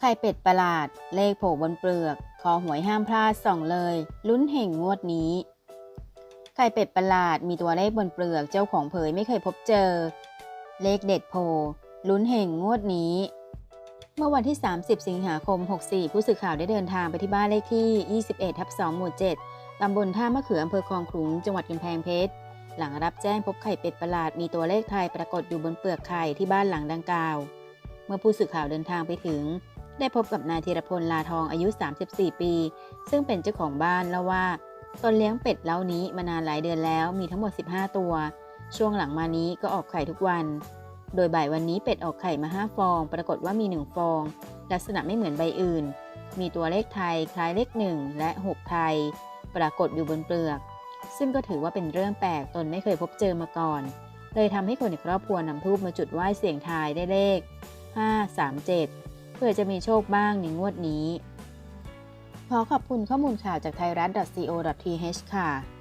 ไข่เป็ดประหลาด เลขโผล่บนเปลือก คอหวยห้ามพลาดส่องเลย ลุ้นเห่งงวดนี้ ไข่เป็ดประหลาดมีตัวเลขบนเปลือก เจ้าของเผยไม่เคยพบเจอ เลขเด็ดโผล่ลุ้นเห่งงวดนี้ เมื่อวันที่ 30 สิงหาคม 64 ผู้สื่อข่าวได้เดินทางไปที่บ้านเลขที่ 21 ทับ 2 หมู่ 7 ตำบลท่ามะเขืออำเภอคลองขลุง จังหวัดกำแพงเพชร หลังรับแจ้งพบไข่เป็ดประหลาด มีตัวเลขไทยปรากฏอยู่บนเปลือกไข่ที่บ้านหลังดังกล่าว เมื่อผู้สื่อข่าวเดินทางไปถึง ได้พบกับนายธีรพลลาทองอายุ 34 ปี ซึ่งเป็นเจ้าของบ้านเล่าว่าตนเลี้ยงเป็ดเล้านี้มานานหลายเดือนแล้วมีทั้งหมด 15 ตัว ช่วงหลังมานี้ก็ออกไข่ทุกวัน โดยบ่ายวันนี้เป็ดออกไข่มา5ฟอง ปรากฏว่ามี 1 ฟอง ลักษณะไม่เหมือนใบอื่น มีตัวเลขไทยคล้ายเลข 1 และ 6 ไทย ปรากฏอยู่บนเปลือก ซึ่งก็ถือว่าเป็นเรื่องแปลกตนไม่เคยพบเจอมาก่อน เลยทำให้คนในครอบครัวนำทูบมาจุดไหว้เสียงทายได้เลข 5 3 7 เพื่อจะมีโชคบ้างในงวดนี้ ขอขอบคุณข้อมูลข่าวจากไทยรัฐ .co.th ค่ะ